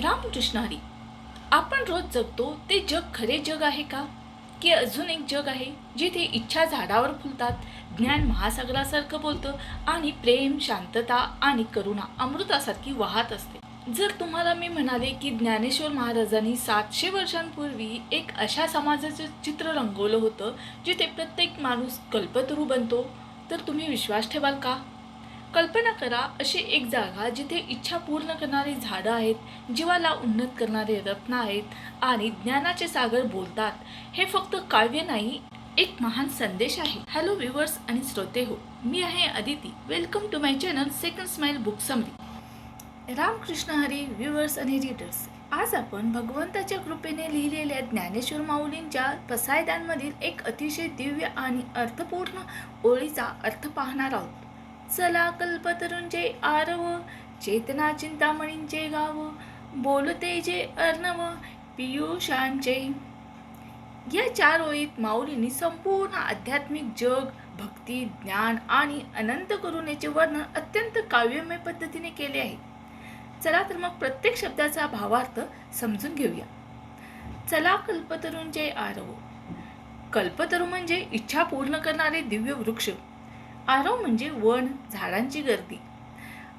रामकृष्ण हरी आपण रोज जगतो ते जग खरे जग आहे का? की अजून एक जग आहे जिथे इच्छा झाडावर फुलतात ज्ञान महासागरासारखं बोलतं आणि प्रेम शांतता आणि करुणा अमृतासारखी वाहत असते. जर तुम्हाला मी म्हणाले की ज्ञानेश्वर महाराजांनी सातशे वर्षांपूर्वी एक अशा समाजाचं चित्र रंगवलं होतं जिथे प्रत्येक माणूस कल्पतरू बनतो तर तुम्ही विश्वास ठेवाल का? कल्पना करा अशी एक जागा जिथे इच्छा पूर्ण करणारी झाडं आहेत जीवाला उन्नत करणारे रत्न आहेत आणि ज्ञानाचे सागर बोलतात. हे फक्त काव्य नाही एक महान संदेश आहे. हॅलो व्ह्युअर्स आणि श्रोते हो मी आहे Aditi. Welcome to my channel second smile book summary Ramkrishna Hari viewers आणि रीडर्स आज आपण भगवंताच्या कृपेने लिहिलेल्या ज्ञानेश्वर माऊलींच्या पसायदांमधील एक अतिशय दिव्य आणि अर्थपूर्ण ओळीचा अर्थ पाहणार आहोत. चला कल्पतरूंचे आरव चेतना चिंतामणींचे गाव बोलते जे अर्णव पियुषांचे. या चार ओळीत माऊलींनी संपूर्ण आध्यात्मिक जग भक्ती ज्ञान आणि अनंत करुणेचे वर्णन अत्यंत काव्यमय पद्धतीने केले आहे. चला तर मग प्रत्येक शब्दाचा भावार्थ समजून घेऊया. चला कल्पतरूंचे आरव. कल्पतरू म्हणजे इच्छा पूर्ण करणारे दिव्य वृक्ष. आरव म्हणजे वन झाडांची गर्दी.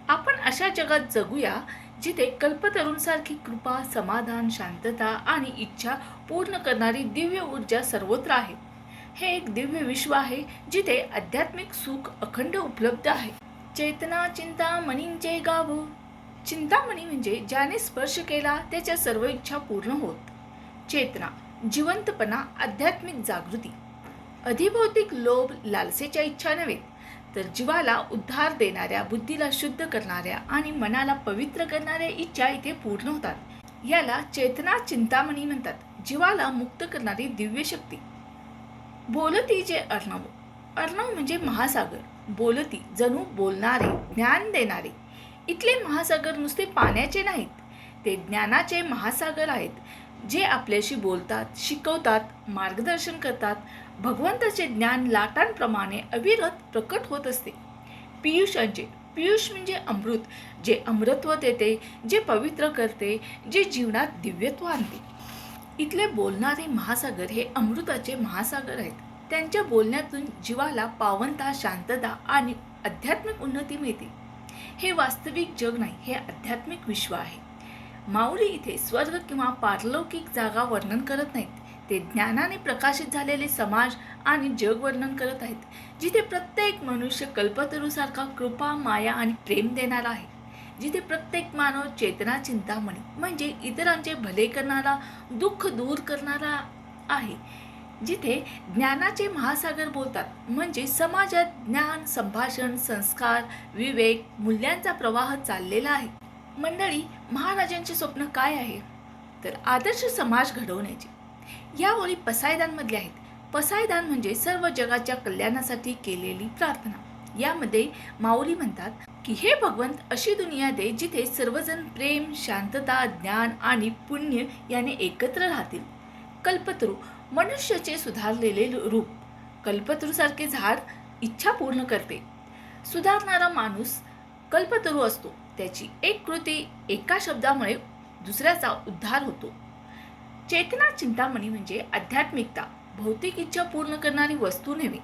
आपण अशा जगात जगूया जिथे कल्पतरूंसारखी कृपा समाधान शांतता आणि इच्छा पूर्ण करणारी दिव्य ऊर्जा सर्वत्र आहे. हे एक दिव्य विश्व आहे जिथे आध्यात्मिक सुख अखंड उपलब्ध आहे. चेतना चिंता मनींचे गाव चिंतामणी म्हणजे ज्याने स्पर्श केला त्याच्या सर्व इच्छा पूर्ण होत. चेतना जिवंतपणा आध्यात्मिक जागृती. अधिभौतिक लोभ लालसेच्या इच्छा नव्हे तर जीवाला उद्धार देणाऱ्या बुद्धीला शुद्ध करणाऱ्या आणि मनाला पवित्र करणाऱ्या इच्छा इथे पूर्ण होतात. याला चेतना चिंतामणी म्हणतात. जीवाला मुक्त करणारी दिव्य शक्ती. बोलती जे अर्णव. अर्णव म्हणजे महासागर. बोलती जणू बोलणारे ज्ञान देणारे. इथले महासागर नुसते पाण्याचे नाहीत. ते ज्ञानाचे महासागर आहेत. जे आपल्याशी बोलतात शिकवतात मार्गदर्शन करतात भगवंताचे ज्ञान लाटांप्रमाणे अविरत प्रकट होत असते. पियुषांचे पियुष म्हणजे अमृत जे अमृत्व देते जे पवित्र करते जे जीवनात दिव्यत्व आणते. इथले बोलणारे महासागर हे अमृताचे महासागर आहेत. त्यांच्या बोलण्यातून जीवाला पावनता शांतता आणि आध्यात्मिक उन्नती मिळते. हे वास्तविक जग नाही हे आध्यात्मिक विश्व आहे. माऊली इथे स्वर्ग किंवा पारलौकिक जागा वर्णन करत नाहीत. ते ज्ञानाने प्रकाशित झालेले समाज आणि जग वर्णन करत आहेत जिथे प्रत्येक मनुष्य कल्पतरूसारखा कृपा माया आणि प्रेम देणारा आहे. जिथे प्रत्येक मानव चेतना चिंतामणी म्हणजे इतरांचे भले करणारा दुःख दूर करणारा आहे. जिथे ज्ञानाचे महासागर बोलतात म्हणजे समाजात ज्ञान संभाषण संस्कार विवेक मूल्यांचा प्रवाह चाललेला आहे. मंडळी महाराजांचे स्वप्न काय आहे? तर आदर्श समाज घडवण्याचे. या ओळी पसायदानमधल्या आहेत. पसायदान म्हणजे सर्व जगाच्या कल्याणासाठी केलेली प्रार्थना. यामध्ये माऊली म्हणतात की हे भगवंत अशी दुनिया दे जिथे सर्वजण प्रेम शांतता ज्ञान आणि पुण्य याने एकत्र राहतील. कल्पतरू मनुष्याचे सुधारलेले रूप. कल्पतरूसारखे झाड इच्छा पूर्ण करते. सुधारणारा माणूस कल्पतरू असतो. त्याची एक कृती एका शब्दामुळे दुसऱ्याचा उद्धार होतो. चेतना चिंतामणी म्हणजे आध्यात्मिकता भौतिक इच्छा पूर्ण करणारी वस्तू नव्हे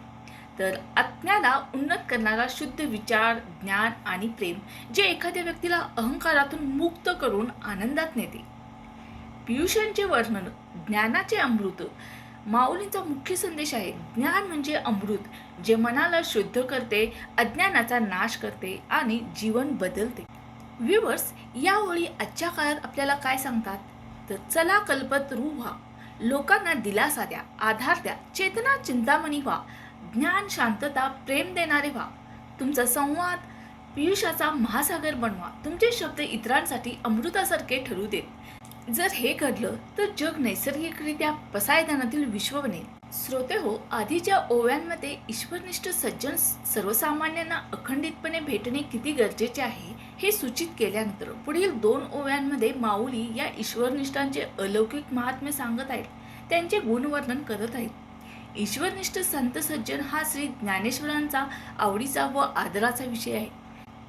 तर आत्म्याला उन्नत करणारा शुद्ध विचार ज्ञान आणि प्रेम जे एखाद्या व्यक्तीला अहंकारातून मुक्त करून आनंदात नेते. पियुषांचे वर्णन ज्ञानाचे अमृत माऊलींचा मुख्य संदेश आहे. ज्ञान म्हणजे अमृत जे मनाला शुद्ध करते अज्ञानाचा नाश करते आणि जीवन बदलते. व्ह्युअर्स या ओळी आजच्या काळात आपल्याला काय सांगतात? तर चला कल्पतरू व्हा. लोकांना दिलासा द्या आधार द्या चेतना चिंतामणी व्हा. ज्ञान शांतता प्रेम देणारे व्हा. तुमचा संवाद पियुषाचा महासागर बनवा. तुमचे शब्द इतरांसाठी अमृतासारखे ठरू देत. जर हे घडलं तर जग नैसर्गिकरित्या पसायदानातील विश्व बनेल. श्रोते हो आधीच्या ओव्यांमध्ये ईश्वरनिष्ठ सज्जन सर्वसामान्यांना अखंडितपणे भेटणे किती गरजेचे आहे? हे सूचित केल्यानंतर पुढील दोन ओव्यांमध्ये माऊली या ईश्वरनिष्ठांचे अलौकिक महात्म्य सांगत आहेत. त्यांचे गुणवर्णन करत आहेत. ईश्वरनिष्ठ संत सज्जन हा श्री ज्ञानेश्वरांचा आवडीचा व आदराचा विषय आहे.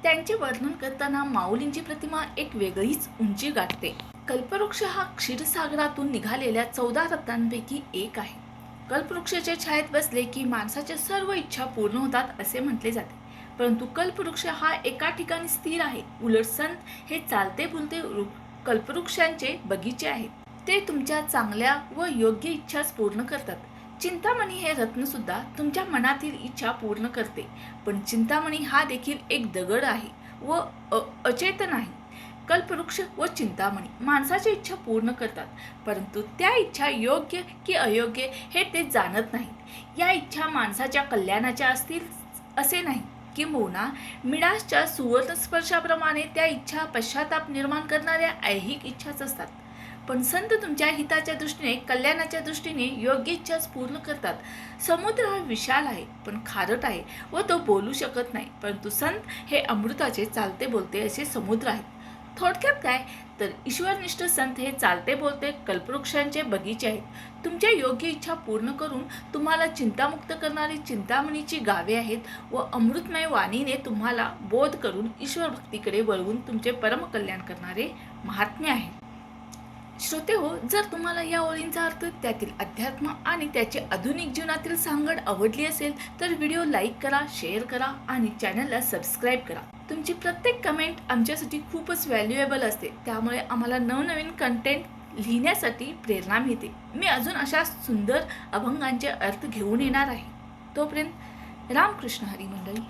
त्यांचे वर्णन करताना माऊलींची प्रतिमा एक वेगळीच उंची गाठते. कल्पवृक्ष हा क्षीरसागरातून निघालेल्या चौदा रत्नांपैकी एक आहे. कल्पवृक्षाच्या छायेत बसले की माणसाच्या सर्व इच्छा पूर्ण होतात असे म्हटले जाते. परंतु कल्पवृक्ष हा एका ठिकाणी स्थिर आहे. उलट संत हे चालते फुलते कल्पवृक्षांचे बगीचे आहेत. ते तुमच्या चांगल्या व योग्य इच्छाच पूर्ण करतात. चिंतामणी हे रत्नसुद्धा तुमच्या मनातील इच्छा पूर्ण करते. पण चिंतामणी हा देखील एक दगड आहे व अ- अचेतन आहे. कल्पवृक्ष व चिंतामणी माणसाची इच्छा पूर्ण करतात. परंतु त्या इच्छा योग्य की अयोग्य हे ते जाणत नाहीत. या इच्छा माणसाच्या कल्याणाच्या असतील असे नाही. किंबहुना मिडासच्या सुवर्णस्पर्शाप्रमाणे त्या इच्छा पश्चाताप निर्माण करणाऱ्या ऐहिक इच्छाच असतात. पण संत तुमच्या हिताच्या दृष्टीने कल्याणाच्या दृष्टीने योग्य इच्छाच पूर्ण करतात. समुद्र हा विशाल आहे पण खारट आहे व तो बोलू शकत नाही. परंतु संत हे अमृताचे चालते बोलते असे समुद्र आहेत. थोडक्यात काय? तर ईश्वरनिष्ठ संत हे चालते बोलते कल्पवृक्षांचे बगीचे आहेत. तुमच्या योग्य इच्छा पूर्ण करून तुम्हाला चिंतामुक्त करणारी चिंतामणीची गावे आहेत व अमृतमय वाणीने तुम्हाला बोध करून ईश्वर भक्तीकडे वळवून तुमचे परमकल्याण करणारे महात्म्य आहेत श्रोते हो जर तुम्हाला या ओळींचा अर्थ त्यातील अध्यात्म आणि त्याची आधुनिक जीवनातील सांगड आवडली असेल तर व्हिडिओ लाईक करा शेअर करा आणि चॅनलला सबस्क्राईब करा. तुमची प्रत्येक कमेंट आमच्यासाठी खूपच व्हॅल्युएबल असते. त्यामुळे आम्हाला नवनवीन कंटेंट लिहिण्यासाठी प्रेरणा मिळते. मी अजून अशा सुंदर अभंगांचे अर्थ घेऊन येणार आहे. तोपर्यंत रामकृष्ण हरी मंडळी.